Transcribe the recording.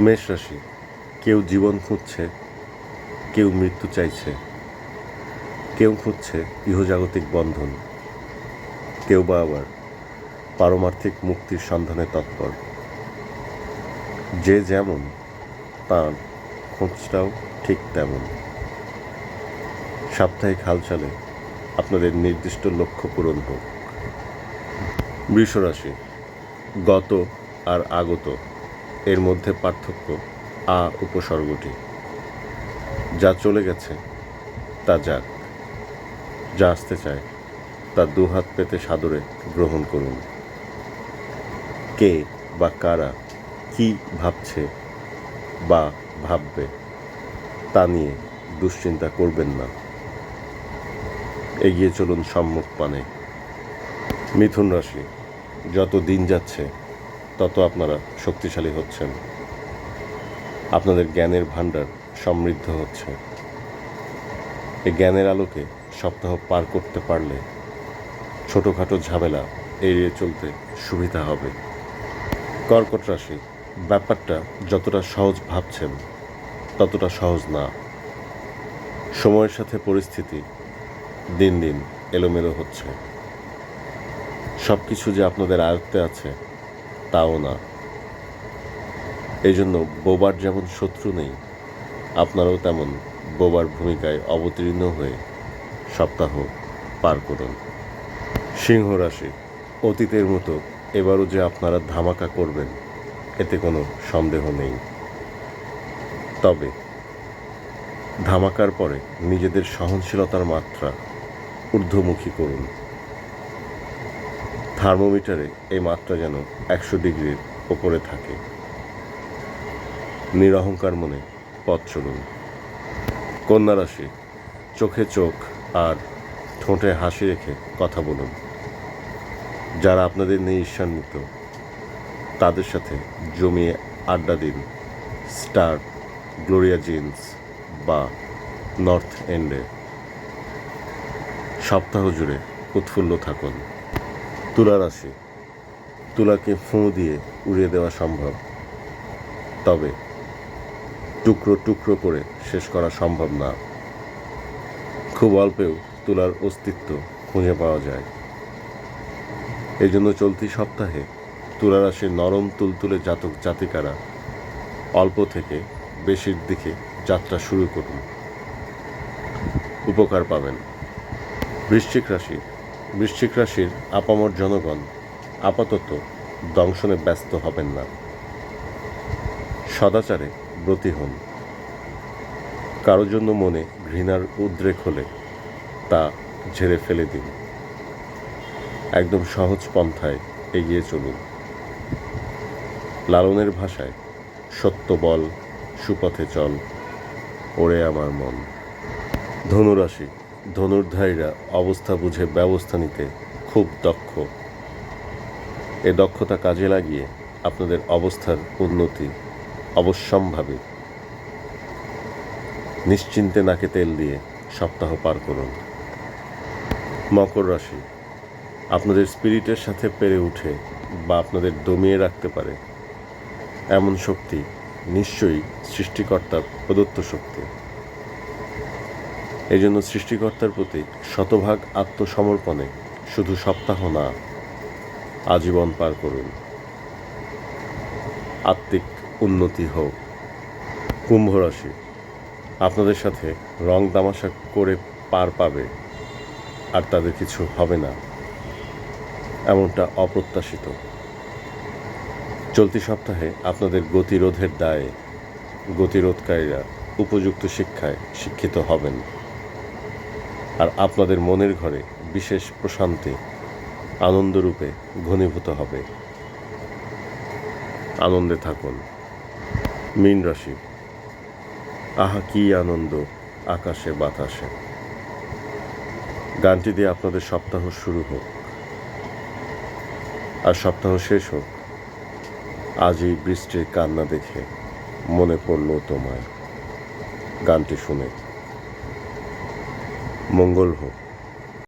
মেষ রাশি। কেউ জীবন খুঁজছে, কেউ মৃত্যু চাইছে, কেউ খুঁজছে ইহজাগতিক বন্ধন, কেউ বা আবার পারমার্থিক মুক্তির সন্ধানে তৎপর। যে যেমন, তার খোঁজটাও ঠিক তেমন। সাপ্তাহিক হালচালে আপনাদের নির্দিষ্ট লক্ষ্য পূরণ হোক। বৃষ রাশি গত আর আগত এর মধ্যে পার্থক্য আ উপসর্গটি। যা চলে গেছে, তা যাক। যা আসতে চায়, তা দুহাত পেতে সাদরে গ্রহণ করুন। কে বা কারা কি ভাবছে বা ভাববে, তা নিয়ে দুশ্চিন্তা করবেন না। এগিয়ে চলুন সম্মুখ পানে। মিথুন রাশি, যত দিন যাচ্ছে তত আপনারা শক্তিশালী হচ্ছেন। আপনাদের জ্ঞানের ভাণ্ডার সমৃদ্ধ হচ্ছে। এই জ্ঞানের আলোকে সপ্তাহ পার করতে পারলে ছোটোখাটো ঝামেলা এড়িয়ে চলতে সুবিধা হবে। কর্কট রাশি, ব্যাপারটা যতটা সহজ ভাবছেন, ততটা সহজ না। সময়ের সাথে পরিস্থিতি দিন দিন এলোমেলো হচ্ছে। সব কিছু যে আপনাদের আয়ত্তে আছে তাও না। এই জন্য বোবার যেমন শত্রু নেই, আপনারাও তেমন বোবার ভূমিকায় অবতীর্ণ হয়ে সপ্তাহ পার করুন। সিংহ রাশি, অতীতের মতো এবারও যে আপনারা ধামাকা করবেন, এতে কোনো সন্দেহ নেই। তবে ধামাকার পরে নিজেদের সহনশীলতার মাত্রা ঊর্ধ্বমুখী করুন। থার্মোমিটারে এই মাত্রা যেন একশো ডিগ্রির ওপরে থাকে। নিরহংকার মনে পথ চলুন। কন্যা রাশি, চোখে চোখ আর ঠোঁটে হাসি রেখে কথা বলুন। যারা আপনাদের নিয়ে ঈর্ষান্বিত, তাদের সাথে জমিয়ে আড্ডা দিন স্টার গ্লোরিয়া জিন্স বা নর্থ এন্ডে। সপ্তাহ জুড়ে উৎফুল্ল থাকুন। তুলা রাশি। তুলাকে ফুঁ দিয়ে উড়িয়ে দেওয়া সম্ভব। তবে টুকরো টুকরো করে শেষ করা সম্ভব না। খুব অল্পেও তুলার অস্তিত্ব খুঁজে পাওয়া যায়। এই জন্য চলতি সপ্তাহে তুলা রাশির নরম তুলতুলে জাতক জাতিকারা অল্প থেকে বেশির দিকে যাত্রা শুরু করুন। উপকার পাবেন। বৃশ্চিক রাশি বৃশ্চিক রাশির আপামর জনগণ আপাতত দংশনে ব্যস্ত হবেন না। সদাচারে ব্রতী হন। কারও জন্য মনে ঘৃণার উদ্রেক হলে তা ঝেড়ে ফেলে দিন। একদম সহজ পন্থায় এগিয়ে চলুন। লালনের ভাষায়, সত্য বল, সুপথে চল ওরে আমার মন। ধনুরাশি ধনুর্ধারীরা অবস্থা বুঝে ব্যবস্থা নিতে খুব দক্ষ। এ দক্ষতা কাজে লাগিয়ে আপনাদের অবস্থার উন্নতি অবশ্যম্ভাবী। নিশ্চিন্তে নাকে তেল দিয়ে সপ্তাহ পার করুন। মকর রাশি। আপনাদের স্পিরিটের সাথে পেরে উঠে বা আপনাদের দমিয়ে রাখতে পারে এমন শক্তি নিশ্চয়ই সৃষ্টিকর্তার প্রদত্ত শক্তি। এই জন্য সৃষ্টিকর্তার প্রতি শতভাগ আত্মসমর্পণে শুধু সপ্তাহ না, আজীবন পার করুন। আত্মিক উন্নতি হোক। কুম্ভ রাশি, আপনাদের সাথে রং তামাশা করে পার পাবে, আর তাদের কিছু হবে না। এমনটা অপ্রত্যাশিত। চলতি সপ্তাহে আপনাদের গতিরোধের দায়ে গতিরোধকারীরা উপযুক্ত শিক্ষায় শিক্ষিত হবেন। আর আপনাদের মনের ঘরে বিশেষ প্রশান্তি, আনন্দরূপে ঘনীভূত হবে। আনন্দে থাকুন। মীন রাশি। আহা, কি আনন্দ আকাশে, বাতাসে। গানটি দিয়ে আপনাদের সপ্তাহ শুরু হোক। আর সপ্তাহ শেষ হোক। আজই বৃষ্টির কান্না দেখে মনে পড়ল তোমায়। গানটি শুনে। মঙ্গল হোক।